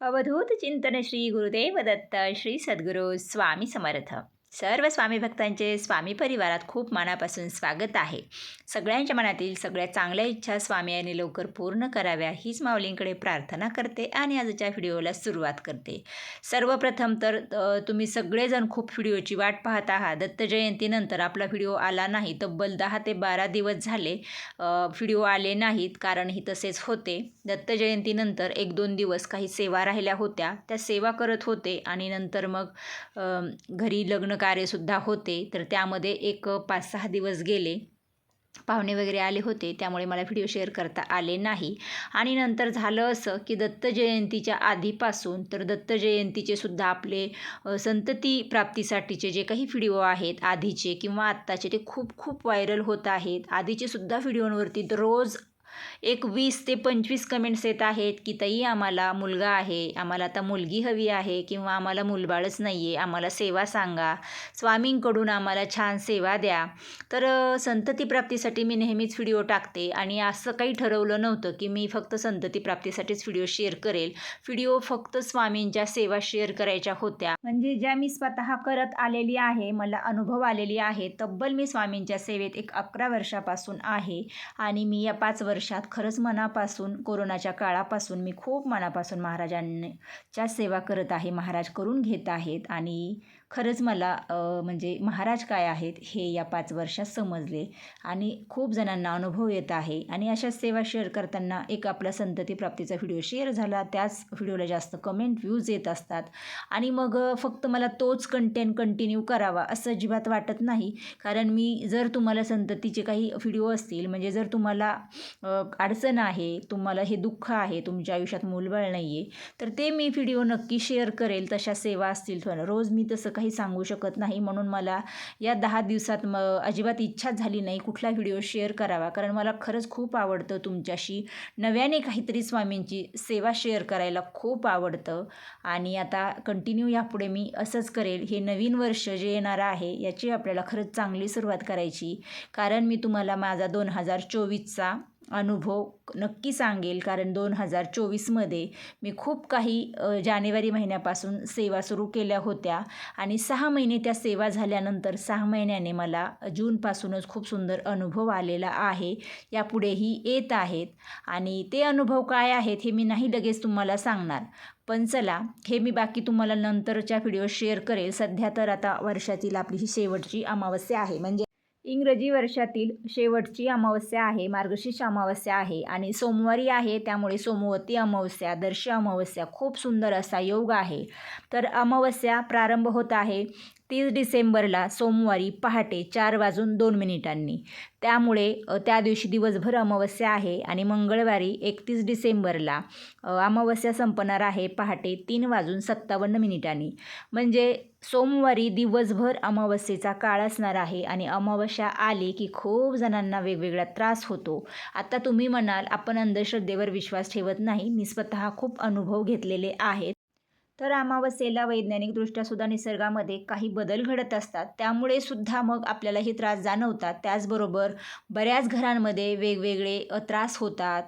अवधूत चिंतन श्री गुरुदेव दत्त श्री सद्गुरू स्वामी समर्थ सर्व स्वामी भक्तांचे स्वामी परिवारात खूप मनापासून स्वागत आहे. सगळ्यांच्या मनातील सगळ्या चांगल्या इच्छा स्वामी यांनी लवकर पूर्ण कराव्या हीच माऊलींकडे प्रार्थना करते आणि आजच्या व्हिडिओला सुरुवात करते. सर्वप्रथम तर तुम्ही सगळेजण खूप व्हिडिओची वाट पाहत आहात. दत्त जयंतीनंतर आपला व्हिडिओ आला नाही तब्बल दहा ते बारा दिवस झाले व्हिडिओ आले नाहीत कारण ही तसेच होते. दत्त जयंतीनंतर एक दोन दिवस काही सेवा राहिल्या होत्या त्या सेवा करत होते आणि नंतर मग घरी लग्न कार्यसुद्धा होते. तर त्यामध्ये एक पाच सहा दिवस गेले. पाहुणे वगैरे आले होते. त्यामुळे मला व्हिडिओ शेअर करता आले नाही. आणि नंतर झालं असं की दत्त जयंतीच्या आधीपासून तर दत्त जयंतीचे सुद्धा आपले संतती प्राप्तीसाठीचे जे काही व्हिडिओ आहेत आधीचे किंवा आत्ताचे ते खूप खूप व्हायरल होत आहेत. आधीचे सुद्धा व्हिडिओवरती रोज एक वीस ते पंचवीस कमेंट्स येत आहेत की ताई आम्हाला मुलगा आहे. आम्हाला आता मुलगी हवी आहे किंवा आम्हाला मुलबाळच नाही आहे आम्हाला सेवा सांगा. स्वामींकडून आम्हाला छान सेवा द्या. तर संततीप्राप्तीसाठी संतती प्राप्तीसाठी मी नेहमीच व्हिडिओ टाकते आणि असं काही ठरवलं नव्हतं की मी फक्त संतती प्राप्तीसाठीच व्हिडिओ शेअर करेल. व्हिडिओ फक्त स्वामींच्या सेवा शेअर करायच्या होत्या. म्हणजे ज्या मी स्वतः करत आलेली आहे मला अनुभव आलेली आहे तब्बल मी स्वामींच्या सेवेत एक अकरा वर्षापासून आहे आणि मी या पाच वर्षात खरंच मनापासून कोरोनाच्या काळापासून मी खूप मनापासून महाराजांच्या सेवा करत आहे महाराज करून घेत आहेत आणि खरंच मला म्हणजे महाराज काय आहेत हे या पाच वर्षात समजले आणि खूप जणांना अनुभव येत आहे आणि अशा सेवा शेअर करताना एक आपला संतती प्राप्तीचा व्हिडिओ शेअर झाला. त्याच व्हिडिओला जास्त कमेंट व्ह्यूज येत असतात आणि मग फक्त मला तोच कंटेंट कंटिन्यू करावा असं अजिबात वाटत नाही. कारण मी जर तुम्हाला संततीचे काही व्हिडिओ असतील म्हणजे जर तुम्हाला अडचण आहे तुम्हाला हे दुःख आहे तुमच्या आयुष्यात मूलबळ नाही आहे तर ते मी व्हिडिओ नक्की शेअर करेल तशा सेवा असतील. तुम्हाला रोज मी तसं काही सांगू शकत नाही म्हणून मला या दहा दिवसात म अजिबात इच्छाच झाली नाही कुठला व्हिडिओ शेअर करावा. कारण मला खरंच खूप आवडतं तुमच्याशी नव्याने काहीतरी स्वामींची सेवा शेअर करायला खूप आवडतं. आणि आता कंटिन्यू यापुढे मी असंच करेल. हे नवीन वर्ष जे येणारं आहे याची आपल्याला खरंच चांगली सुरुवात करायची. कारण मी तुम्हाला माझा दोन हजार चोवीसचा अनुभव नक्की सांगेल कारण दोन हजार चोवीसमध्ये मी खूप काही जानेवारी महिन्यापासून सेवा सुरू केल्या होत्या आणि सहा महिने त्या सेवा झाल्यानंतर सहा महिन्याने मला जूनपासूनच खूप सुंदर अनुभव आलेला आहे. यापुढेही येत आहेत आणि ते अनुभव काय आहेत हे मी नाही लगेच तुम्हाला सांगणार. पण चला हे मी बाकी तुम्हाला नंतरच्या व्हिडिओ शेअर करेल. सध्या तर आता वर्षातील आपली ही शेवटची अमावस्या आहे. म्हणजे इंग्रजी वर्षातील शेवटची अमावस्या आहे मार्गशीर्ष अमावस्या आहे आणि सोमवारी आहे त्यामुळे सोमवती अमावस्या दर्श अमावस्या खूप सुंदर असा योग आहे. तर अमावस्या प्रारंभ होत आहे. तीस डिसेंबरला सोमवारी पहाटे चार वाजून दोन मिनिटांनी. त्यामुळे त्या दिवशी दिवसभर अमावस्या आहे आणि मंगळवारी एकतीस डिसेंबरला अमावस्या संपणार आहे पहाटे तीन वाजून सत्तावन्न मिनिटांनी. म्हणजे सोमवारी दिवसभर अमावस्येचा काळ असणार आहे आणि अमावस्या आली की खूप जणांना वेगवेगळा त्रास होतो. आता तुम्ही म्हणाल आपण अंधश्रद्धेवर विश्वास ठेवत नाही. मी स्वतः खूप अनुभव घेतलेले आहेत. तर अमावस्येला वैज्ञानिकदृष्ट्या सुद्धा निसर्गामध्ये काही बदल घडत असतात. त्यामुळे सुद्धा मग आपल्याला हे त्रास जाणवतात. त्याचबरोबर बऱ्याच घरांमध्ये वेगवेगळे त्रास होतात.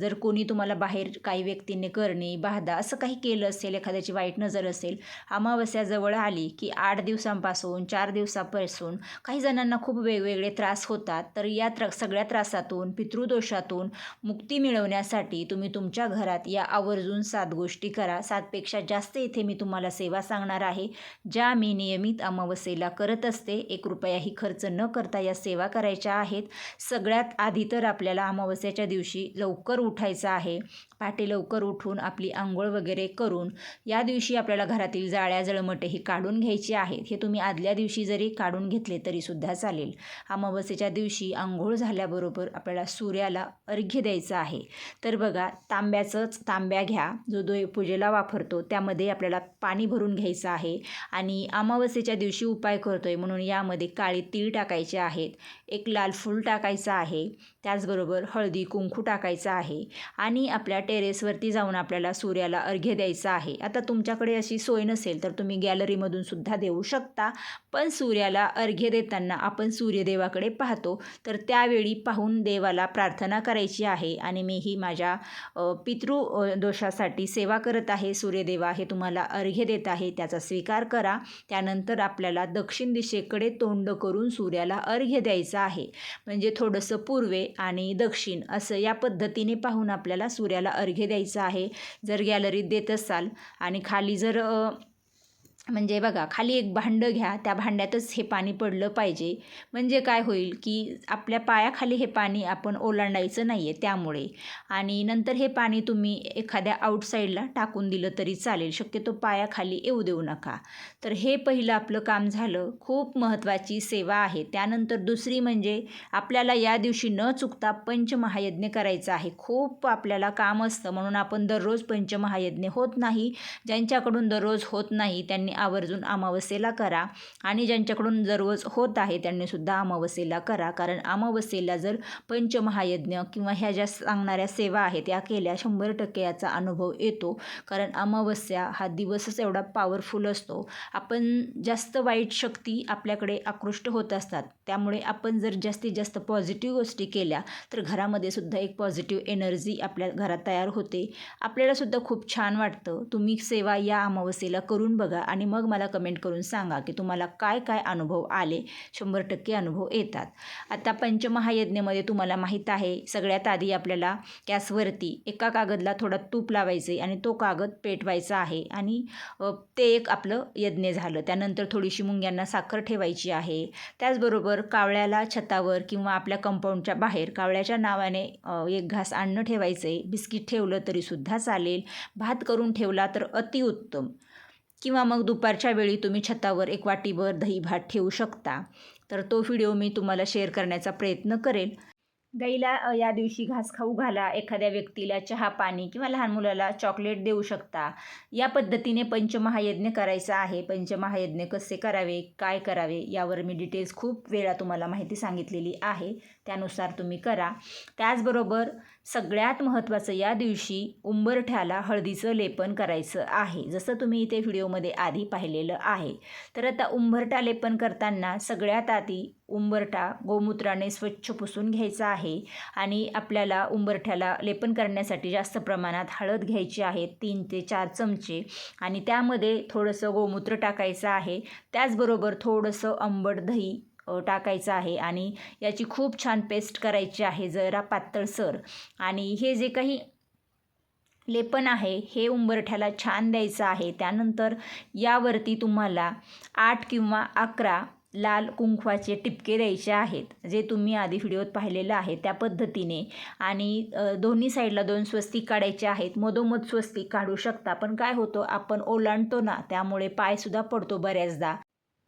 जर कोणी तुम्हाला बाहेर काही व्यक्तींनी करणे बाधा असं काही केलं असेल एखाद्याची वाईट नजर असेल अमावस्या जवळ आली की आठ दिवसांपासून चार दिवसापासून काही जणांना खूप वेगवेगळे त्रास होतात. तर या त्र सगळ्या त्रासातून पितृदोषातून मुक्ती मिळवण्यासाठी तुम्ही तुमच्या घरात या आवर्जून सात गोष्टी करा. सातपेक्षा जास्त इथे मी तुम्हाला सेवा सांगणार आहे. ज्या मी नियमित अमावस्येला करत असते एक रुपयाही खर्च न करता या सेवा करायच्या आहेत. सगळ्यात आधी तर आपल्याला अमावस्याच्या दिवशी लवकर उठायचं आहे. पहाटे लवकर उठून आपली आंघोळ वगैरे करून या दिवशी आपल्याला घरातील जाळ्या जळमटे ही काढून घ्यायची आहेत. हे तुम्ही आदल्या दिवशी जरी काढून घेतले तरीसुद्धा चालेल. अमावस्येच्या दिवशी आंघोळ झाल्याबरोबर आपल्याला सूर्याला अर्घ्य द्यायचं आहे. तर बघा तांब्याचंच तांब्या घ्या. जो दो पूजेला वापरतो त्यामध्ये आपल्याला पाणी भरून घ्यायचं आहे आणि अमावस्येच्या दिवशी उपाय करतो आहे म्हणून यामध्ये काळे तीळ टाकायचे आहेत एक लाल फूल टाकायचं आहे. त्याचबरोबर हळदी कुंकू टाकायचं आहे आणि आपल्या टेरेसवरती जाऊन आपल्याला सूर्याला अर्घ्य द्यायचं आहे. आता तुमच्याकडे अशी सोय नसेल तर तुम्ही गॅलरीमधून सुद्धा देऊ शकता. पण सूर्याला अर्घ्य देताना आपण सूर्यदेवाकडे पाहतो. तर त्यावेळी पाहून देवाला प्रार्थना करायची आहे आणि मी ही माझ्या पितृ दोषासाठी सेवा करत आहे. सूर्यदेवा हे तुम्हाला अर्घ्य देत आहे. त्याचा स्वीकार करा. त्यानंतर आपल्याला दक्षिण दिशेकडे तोंड करून सूर्याला अर्घ्य द्यायचं आहे. म्हणजे थोडंसं पूर्वे आणि दक्षिण असं या पद्धतीने पाहून आपल्याला सूर्याला अर्घ्य द्यायचं आहे. जर गॅलरीत देत असाल आणि खाली जर म्हणजे बघा खाली एक भांडं घ्या त्या भांड्यातच हे पाणी पडलं पाहिजे. म्हणजे काय होईल की आपल्या पायाखाली हे पाणी आपण ओलांडायचं नाही आहे त्यामुळे. आणि नंतर हे पाणी तुम्ही एखाद्या आउटसाईडला टाकून दिलं तरी चालेल. शक्यतो पायाखाली येऊ देऊ नका. तर हे पहिलं आपलं काम झालं. खूप महत्त्वाची सेवा आहे. त्यानंतर दुसरी म्हणजे आपल्याला या दिवशी न चुकता पंचमहायज्ञ करायचं आहे. खूप आपल्याला काम असतं. म्हणून आपण दररोज पंचमहायज्ञ होत नाही. ज्यांच्याकडून दररोज होत नाही त्यांनी आवर्जून अमावस्येला करा. आणि ज्यांच्याकडून दररोज होत आहे त्यांनीसुद्धा अमावस्येला करा. कारण अमावस्येला जर पंचमहायज्ञ किंवा ह्या ज्या सांगणाऱ्या सेवा आहेत या केल्या शंभर टक्के याचा अनुभव येतो. कारण अमावस्या हा दिवसच एवढा पॉवरफुल असतो. आपण जास्त वाईट शक्ती आपल्याकडे आकृष्ट होत असतात. त्यामुळे आपण जर जास्तीत जास्त पॉझिटिव्ह गोष्टी केल्या तर घरामध्ये सुद्धा एक पॉझिटिव्ह एनर्जी आपल्या घरात तयार होते. आपल्याला सुद्धा खूप छान वाटतं. तुम्ही सेवा या अमावस्येला करून बघा आणि आणि मग मला कमेंट करून सांगा की तुम्हाला काय काय अनुभव आले? शंभर टक्के अनुभव येतात. आता पंचमहायज्ञमध्ये तुम्हाला माहीत आहे सगळ्यात आधी आपल्याला गॅसवरती एका कागदला थोडा तूप लावायचे आणि तो कागद पेटवायचा आहे आणि ते एक आपलं यज्ञ झालं. त्यानंतर थोडीशी मुंग्यांना साखर ठेवायची आहे. त्याचबरोबर कावळ्याला छतावर किंवा आपल्या कंपाऊंडच्या बाहेर कावळ्याच्या नावाने एक घास अन्न ठेवायचं आहे बिस्किट ठेवलं तरीसुद्धा चालेल. भात करून ठेवला तर अतिउत्तम. किंवा मग दुपारच्या वेळी तुम्ही छतावर एक वाटीभर दही भात ठेवू शकता. तर तो व्हिडिओ मी तुम्हाला शेअर करण्याचा प्रयत्न करेल गाईला या दिवशी घास खाऊ घाला एखाद्या व्यक्तीला चहा पाणी किंवा लहान मुलाला चॉकलेट देऊ शकता. या पद्धतीने पंचमहायज्ञ करायचा आहे. पंचमहायज्ञ कसे करावे काय करावे यावर मी डिटेल्स खूप वेळा तुम्हाला माहिती सांगितलेली आहे. त्यानुसार तुम्ही करा. त्याचबरोबर सगळ्यात महत्त्वाचं या दिवशी उंबरठ्याला हळदीचं लेपन करायचं आहे. जसं तुम्ही इथे व्हिडिओमध्ये आधी पाहिलेलं आहे. तर आता उंबरठा लेपन करताना सगळ्यात आधी उंबरठा गोमूत्राने स्वच्छ पुसून घ्यायचा आहे आणि आपल्याला उंबरठ्याला लेपन करण्यासाठी जास्त प्रमाणात हळद घ्यायची आहे तीन ते चार चमचे. आणि त्यामध्ये थोडंसं गोमूत्र टाकायचं आहे. त्याचबरोबर थोडंसं आंबट दही टाकायचं आहे आणि याची खूप छान पेस्ट करायची आहे जरा पातळसर आणि हे जे काही लेपन आहे हे उंबरठ्याला छान द्यायचं आहे. त्यानंतर यावरती तुम्हाला आठ किंवा अकरा लाल कुंकवाचे टिपके द्यायचे आहेत जे तुम्ही आधी व्हिडिओत पाहिलेलं आहे त्या पद्धतीने. आणि दोन्ही साईडला दोन स्वस्तिक काढायचे आहेत. मधोमध स्वस्तिक काढू शकता पण काय होतं आपण ओलांडतो ना त्यामुळे पायसुद्धा पडतो बऱ्याचदा.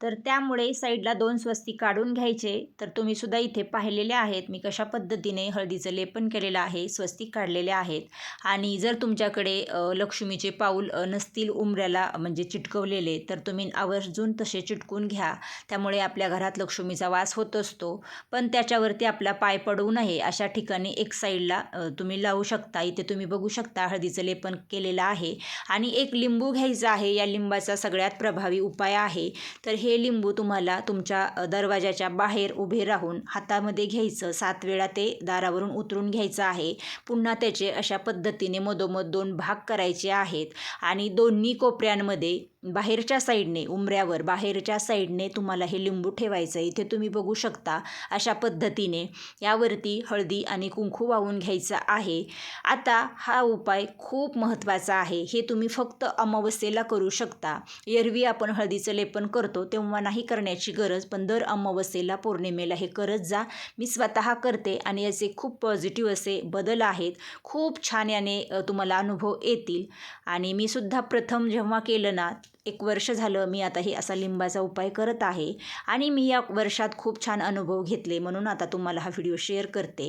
तर त्यामुळे साईडला दोन स्वस्ती काढून घ्यायचे. तर तुम्ही सुद्धा इथे पाहिलेले आहेत. मी कशा पद्धतीने हळदीचं लेपन केलेलं आहे स्वस्तिक काढलेले आहेत. आणि जर तुमच्याकडे लक्ष्मीचे पाऊल नसतील उमऱ्याला म्हणजे चिटकवलेले तर तुम्ही आवर्जून तसे चिटकून घ्या. त्यामुळे आपल्या घरात लक्ष्मीचा वास होत असतो. पण त्याच्यावरती आपला पाय पडू नये अशा ठिकाणी एक साईडला तुम्ही लावू शकता. इथे तुम्ही बघू शकता हळदीचं लेपन केलेलं आहे. आणि एक लिंबू घ्यायचा आहे. या लिंबाचा सगळ्यात प्रभावी उपाय आहे. तर हे लिंबू तुम्हाला तुमच्या दरवाजाच्या बाहेर उभे राहून हातामध्ये घ्यायचं. सात वेळा ते दारावरून उतरून घ्यायचं आहे. पुन्हा त्याचे अशा पद्धतीने मधोमध दोन भाग करायचे आहेत. आणि दोन्ही कोपऱ्यांमध्ये बाहेरच्या साईडने उमऱ्यावर बाहेरच्या साईडने तुम्हाला हे लिंबू ठेवायचं आहे. इथे तुम्ही बघू शकता अशा पद्धतीने यावरती हळदी आणि कुंकू वाहून घ्यायचं आहे. आता हा उपाय खूप महत्त्वाचा आहे. हे तुम्ही फक्त अमावस्येला करू शकता. एरवी आपण हळदीचं लेपन करतो तेव्हा नाही करण्याची गरज पण दर अमावस्येला पौर्णिमेला हे करत जा. मी स्वतः करते आणि याचे खूप पॉझिटिव्ह असे बदल आहेत. खूप छान याने तुम्हाला अनुभव येतील. आणि मी सुद्धा प्रथम जेव्हा केलं ना एक वर्ष झालं मी आता हे असा लिंबाचा उपाय करत आहे आणि मी या वर्षात खूप छान अनुभव घेतले म्हणून आता तुम्हाला हा व्हिडिओ शेअर करते.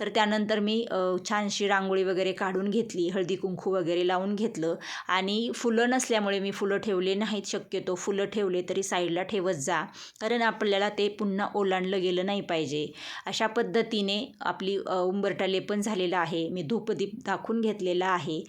तर त्यानंतर मी छानशी रांगोळी वगैरे काढून घेतली हळदी कुंकू वगैरे लावून घेतलं आणि फुलं नसल्यामुळे मी फुलं ठेवले नाहीत शक्यतो. फुलं ठेवले तरी साईडला ठेवत जा कारण आपल्याला ते पुन्हा ओलांडलं गेलं नाही पाहिजे. अशा पद्धतीने आपली उंबरटा लेपन झालेला आहे. मी धूपदीप दाखवून घेतलेला आहे.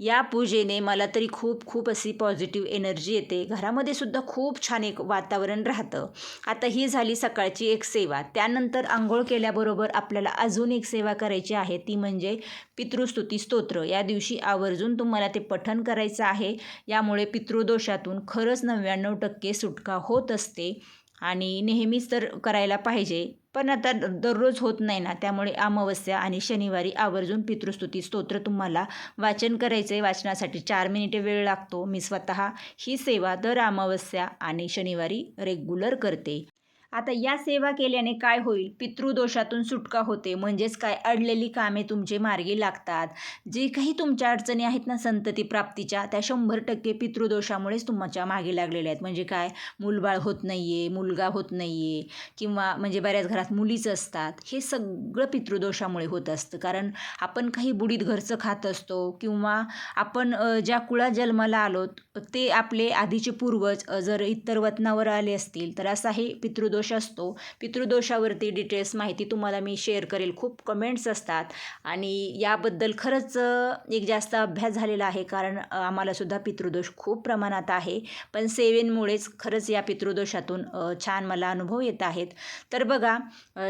या पूजेने मला तरी खूप खूप अशी पॉझिटिव्ह एनर्जी येते. घरामध्ये सुद्धा खूप छान एक वातावरण राहतं. आता ही झाली सकाळची एक सेवा. त्यानंतर आंघोळ केल्याबरोबर आपल्याला अजून एक सेवा करायची आहे. ती म्हणजे पितृस्तुती स्तोत्र. या दिवशी आवर्जून तुम्हाला ते पठण करायचं आहे. यामुळे पितृदोषातून खरंच नव्याण्णव टक्के सुटका होत असते. आणि नेहमीच तर करायला पाहिजे. पण आता द- दररोज होत नाही ना त्यामुळे अमावस्या आणि शनिवारी आवर्जून पितृस्तुती स्तोत्र तुम्हाला वाचन करायचं आहे वाचनासाठी चार मिनिटे वेळ लागतो. मी स्वतः ही सेवा दर अमावस्या आणि शनिवारी रेग्युलर करते. आता या सेवा केल्याने काय होईल? पितृदोषातून सुटका होते. म्हणजेच काय? अडलेली कामे तुमचे मार्गी लागतात. जे काही तुमच्या अडचणी आहेत ना संतती प्राप्तीच्या त्या शंभर टक्के पितृदोषामुळेच तुमच्या मागे लागलेल्या आहेत. म्हणजे काय? मूलबाळ होत नाही आहे मुलगा होत नाही आहे किंवा म्हणजे बऱ्याच घरात मुलीच असतात. हे सगळं पितृदोषामुळे होत असतं. कारण आपण काही बुडीत घरचं खात असतो किंवा आपण ज्या कुळात जन्माला आलो ते आपले आधीचे पूर्वज जर इतर वतनावर आले असतील तर असा हे पितृदोष असतो. पितृदोषावरती डिटेल्स माहिती तुम्हाला मी शेअर करेल. खूप कमेंट्स असतात. आणि याबद्दल खरंच एक जास्त अभ्यास झालेला आहे. कारण आम्हालासुद्धा पितृदोष खूप प्रमाणात आहे. पण सेवेंमुळेच खरंच या पितृदोषातून छान मला अनुभव येत आहेत. तर बघा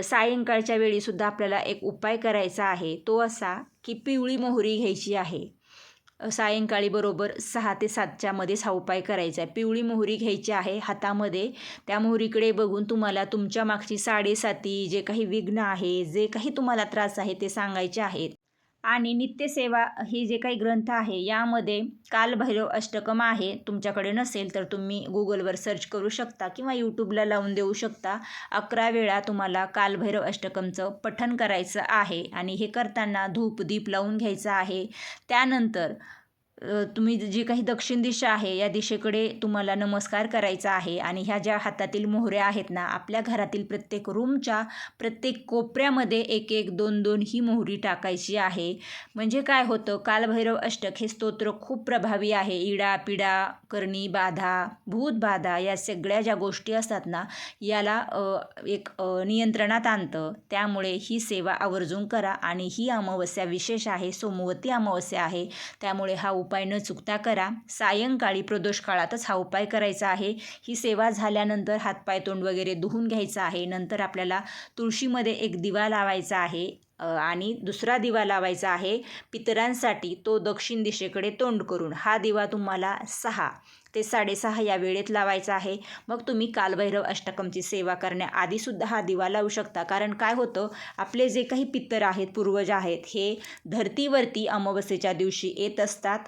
सायंकाळच्या वेळीसुद्धा आपल्याला एक उपाय करायचा आहे. तो असा की पिवळी मोहरी घ्यायची आहे. सायंकाळी बरोबर सहा ते सातच्या मध्येच हा उपाय करायचा आहे. पिवळी मोहरी घ्यायची आहे हातामध्ये. त्या मोहरीकडे बघून तुम्हाला तुमच्या मागची साडेसाती जे काही विघ्न आहे जे काही तुम्हाला त्रास आहे ते सांगायचे आहेत. आणि नित्यसेवा हे जे काही ग्रंथ आहे यामध्ये कालभैरव अष्टकम आहे. तुमच्याकडे नसेल तर तुम्ही गुगलवर सर्च करू शकता किंवा यूट्यूबला लावून देऊ शकता. अकरा वेळा तुम्हाला कालभैरव अष्टकमचं पठन करायचं आहे आणि हे करताना धूप दीप लावून घ्यायचं आहे. त्यानंतर तुम्ही जी काही दक्षिण दिशा आहे या दिशेकडे तुम्हाला नमस्कार करायचा आहे आणि ह्या ज्या हातातील मोहऱ्या आहेत ना आपल्या घरातील प्रत्येक रूमच्या प्रत्येक कोपऱ्यामध्ये एक एक दोन दोन ही मोहरी टाकायची आहे. म्हणजे काय होतं कालभैरव अष्टक हे स्तोत्र खूप प्रभावी आहे. इडा पिडा करणी बाधा भूत बाधा या सगळ्या ज्या गोष्टी असतात ना याला एक नियंत्रणात आणतं. त्यामुळे ही सेवा आवर्जून करा आणि ही अमावस्या विशेष आहे सोमवती अमावस्या आहे. त्यामुळे हा उपाय न चुकता करा. सायंकाळी प्रदोष काळातच हा उपाय करायचा आहे. ही सेवा झाल्यानंतर हातपाय तोंड वगैरे धुवून घ्यायचं आहे. नंतर आपल्याला तुळशीमध्ये एक दिवा लावायचा आहे. आणि दुसरा दिवा लावायचा आहे पितरांसाठी तो दक्षिण दिशेकडे तोंड करून. हा दिवा तुम्हाला सहा ते साडेसहा या वेळेत लावायचा आहे. मग तुम्ही कालभैरव अष्टकमची सेवा करण्याआधीसुद्धा हा दिवा लावू शकता. कारण काय होतं आपले जे काही पित्तर आहेत पूर्वज आहेत हे धरतीवरती अमावस्येच्या दिवशी येत असतात.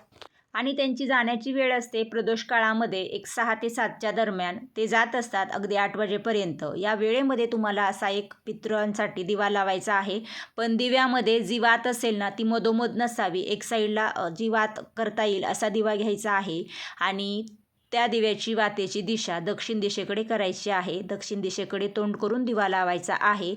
आणि त्यांची जाण्याची वेळ असते प्रदोष काळामध्ये एक सहा ते सातच्या दरम्यान. ते जात असतात अगदी आठ वाजेपर्यंत. या वेळेमध्ये तुम्हाला असा एक पितृंसाठी दिवा लावायचा आहे. पण दिव्यामध्ये जी वात असेल ना ती मधोमध नसावी. एक साईडला अ, जी वात करता येईल असा दिवा घ्यायचा आहे. आणि त्या दिव्याची वातेची दिशा दक्षिण दिशेकडे करायची आहे. दक्षिण दिशेकडे तोंड करून दिवा लावायचा आहे.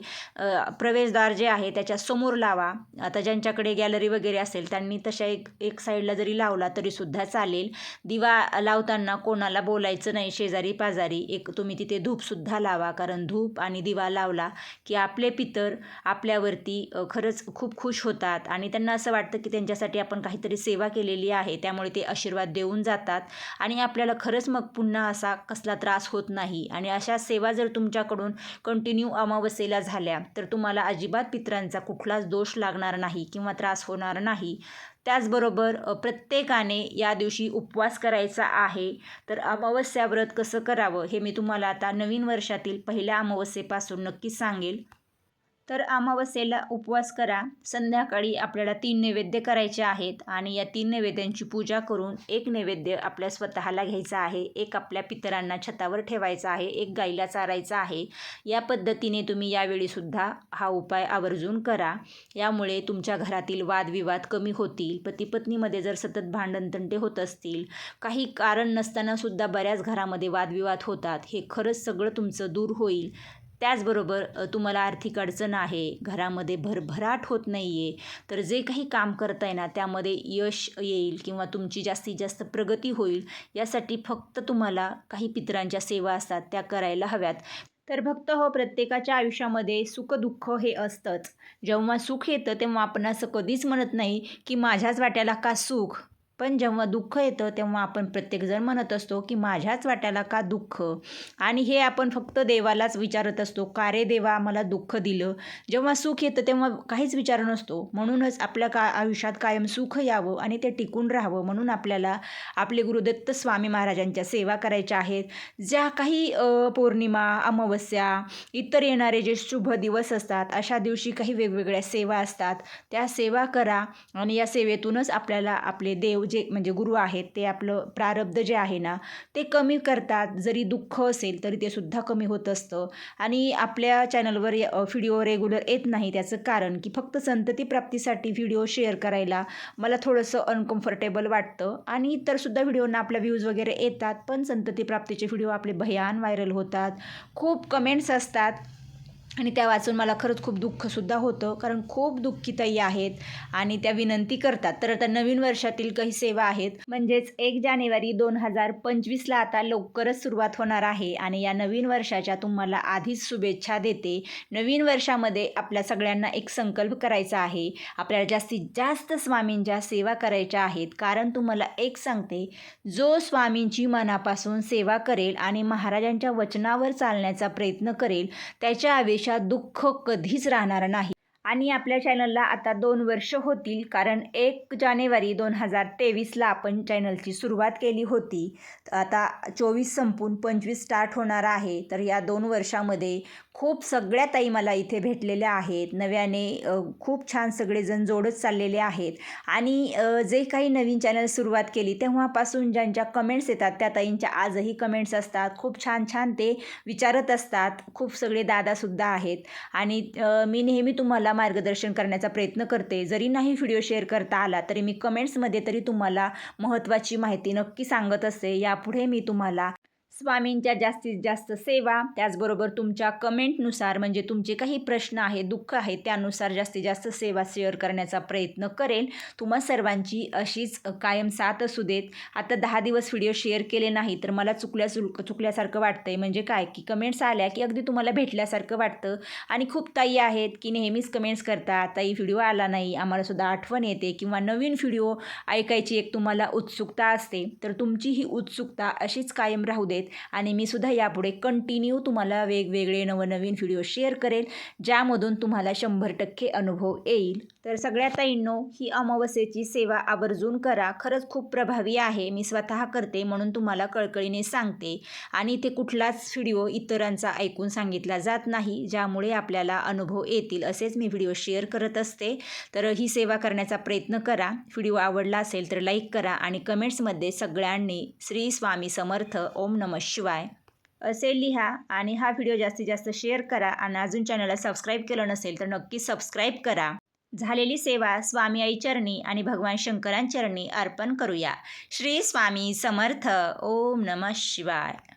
प्रवेशद्वार जे आहे त्याच्यासमोर लावा. आता ज्यांच्याकडे गॅलरी वगैरे असेल त्यांनी तशा एक एक साईडला जरी लावला तरीसुद्धा चालेल. दिवा लावताना कोणाला बोलायचं नाही शेजारी पाजारी. एक तुम्ही तिथे धूपसुद्धा लावा कारण धूप आणि दिवा लावला की आपले पितर आपल्यावरती खरंच खूप खुश होतात आणि त्यांना असं वाटतं की त्यांच्यासाठी आपण काहीतरी सेवा केलेली आहे. त्यामुळे ते आशीर्वाद देऊन जातात आणि आपल्याला खरंच मग पुन्हा असा कसला त्रास होत नाही. आणि अशा सेवा जर तुमच्याकडून कंटिन्यू अमावस्येला झाल्या तर तुम्हाला अजिबात पित्रांचा कुठलाच दोष लागणार नाही किंवा त्रास होणार नाही. त्याचबरोबर प्रत्येकाने या दिवशी उपवास करायचा आहे तर अमावस्या व्रत कसं करावं हे मी तुम्हाला आता नवीन वर्षातील पहिल्या अमावस्येपासून नक्कीच सांगेल. तर अमावस्येला उपवास करा. संध्याकाळी आपल्याला तीन नैवेद्य करायचे आहेत आणि या तीन नैवेद्यांची पूजा करून एक नैवेद्य आपल्या स्वतःला घ्यायचा आहे. एक आपल्या पितरांना छतावर ठेवायचा आहे. एक गाईला चारायचा आहे. या पद्धतीने तुम्ही यावेळीसुद्धा हा उपाय आवर्जून करा. यामुळे तुमच्या घरातील वादविवाद कमी होतील. पती पत्नीमध्ये जर सतत भांडणतंटे होत असतील काही कारण नसतानासुद्धा बऱ्याच घरामध्ये वादविवाद होतात. हे खरंच सगळं तुमचं दूर होईल. त्याचबरोबर तुम्हाला आर्थिक अडचण आहे घरामध्ये भरभराट होत नाही आहे तर जे काही काम करताय ना त्यामध्ये यश येईल किंवा तुमची जास्तीत जास्त प्रगती होईल यासाठी फक्त तुम्हाला काही पितरांच्या सेवा असतात त्या करायला हव्यात. तर भक्त हो प्रत्येकाच्या आयुष्यामध्ये सुखदुःख हे असतंच. जेव्हा सुख येतं तेव्हा आपण असं कधीच म्हणत नाही की माझ्याच वाट्याला का सुख? पण जेव्हा दुःख येतं तेव्हा आपण प्रत्येकजण म्हणत असतो की माझ्याच वाट्याला का दुःख? आणि हे आपण फक्त देवालाच विचारत असतो का रे देवा मला दुःख दिलं? जेव्हा सुख येतं तेव्हा काहीच विचार नसतो. म्हणूनच आपल्या का आयुष्यात कायम सुख यावं आणि ते टिकून राहावं. म्हणून आपल्याला आपले गुरुदत्त स्वामी महाराजांच्या सेवा करायच्या आहेत. ज्या काही पौर्णिमा अमावस्या इतर येणारे जे शुभ दिवस असतात अशा दिवशी काही वेगवेगळ्या सेवा असतात. त्या सेवा करा आणि या सेवेतूनच आपल्याला आपले देव जे म्हणजे गुरु आहेत ते आपलं प्रारब्ध जे आहे ना ते कमी करतात. जरी दुःख असेल तरी ते सुद्धा कमी होत असतं. आणि आपल्या चॅनलवर व्हिडिओ रेग्युलर येत नाही त्याचं कारण की फक्त संतती प्राप्तीसाठी व्हिडिओ शेअर करायला मला थोडंसं अनकम्फर्टेबल वाटतं. आणि इतरसुद्धा व्हिडिओना आपल्या व्ह्यूज वगैरे येतात पण संतती प्राप्तीचे व्हिडिओ आपले भयान व्हायरल होतात. खूप कमेंट्स असतात. आणि त्या वाचून मला खरंच खूप दुःखसुद्धा होतं कारण खूप दुःखी ताई आहेत आणि त्या विनंती करतात. तर आता नवीन वर्षातील काही सेवा आहेत. म्हणजेच एक जानेवारी दोन हजार पंचवीसला आता लवकरच सुरुवात होणार आहे आणि या नवीन वर्षाच्या तुम्हाला आधीच शुभेच्छा देते. नवीन वर्षामध्ये आपल्या सगळ्यांना एक संकल्प करायचा आहे. आपल्याला जास्तीत जास्त स्वामींच्या सेवा करायच्या आहेत. कारण तुम्हाला एक सांगते जो स्वामींची मनापासून सेवा करेल आणि महाराजांच्या वचनावर चालण्याचा प्रयत्न करेल त्याच्या आवेश आयुष्यात दुःख कधीच राहणार नाही. आणि आपल्या चॅनलला आता दोन वर्ष होतील कारण एक जानेवारी दोन हजार तेवीसला आपण चॅनलची सुरुवात केली होती. आता चोवीस संपून पंचवीस स्टार्ट होणार आहे. तर या दोन वर्षामध्ये खूप सगळ्या ताई मला इथे भेटलेल्या आहेत. नव्याने खूप छान सगळेजण जोडत चाललेले आहेत. आणि जे काही नवीन चॅनल सुरुवात केली तेव्हापासून ज्यांच्या कमेंट्स येतात त्या ताईंच्या आजही कमेंट्स असतात. खूप छान छान ते विचारत असतात. खूप सगळे दादासुद्धा आहेत. आणि मी नेहमी तुम्हाला मार्गदर्शन करण्याचा प्रयत्न करते. जरी नाही व्हिडिओ शेअर करता आला तरी मी कमेंट्समध्ये तरी तुम्हाला महत्त्वाची माहिती नक्की सांगत असते यापुढे मी तुम्हाला स्वामींच्या जास्तीत जास्त सेवा त्याचबरोबर तुमच्या कमेंटनुसार म्हणजे तुमचे काही प्रश्न आहे दुःख आहे त्यानुसार जास्तीत जास्त सेवा शेअर करण्याचा प्रयत्न करेल. तुम्हा सर्वांची अशीच कायम साथ असू देत. आता दहा दिवस व्हिडिओ शेअर केले नाही तर मला चुकल्या चुक चुकल्यासारखं वाटतं आहे म्हणजे काय? की कमेंट्स आल्या की अगदी तुम्हाला भेटल्यासारखं वाटतं. आणि खूप ताई आहेत की नेहमीच कमेंट्स करतात. ताई व्हिडिओ आला नाही. आम्हालासुद्धा आठवण येते किंवा नवीन व्हिडिओ ऐकायची एक तुम्हाला उत्सुकता असते. तर तुमची ही उत्सुकता अशीच कायम राहू देत. आणि मी सुद्धा यापुढे कंटिन्यू तुम्हाला वेगवेगळे नवनवीन व्हिडिओ शेअर करेल ज्यामधून तुम्हाला शंभर टक्के अनुभव येईल. तर सगळ्या ताईंनो ही अमावस्येची सेवा आवर्जून करा. खरंच खूप प्रभावी आहे. मी स्वतः करते म्हणून तुम्हाला कळकळीने सांगते. आणि इथे कुठलाच व्हिडिओ इतरांचा ऐकून सांगितला जात नाही ज्यामुळे आपल्याला अनुभव येतील असेच मी व्हिडिओ शेअर करत असते. तर ही सेवा करण्याचा प्रयत्न करा. व्हिडिओ आवडला असेल तर लाईक करा आणि कमेंट्समध्ये सगळ्यांनी श्री स्वामी समर्थ ओम नम शिवाय असे लिहा. आणि हा व्हिडिओ जास्तीत जास्त शेअर करा. आणि अजून चॅनलला सबस्क्राईब केलं नसेल तर नक्की सबस्क्राईब करा. झालेली सेवा स्वामी आई चरणी आणि भगवान शंकरांचरणी अर्पण करूया. श्री स्वामी समर्थ. ओम नम शिवाय.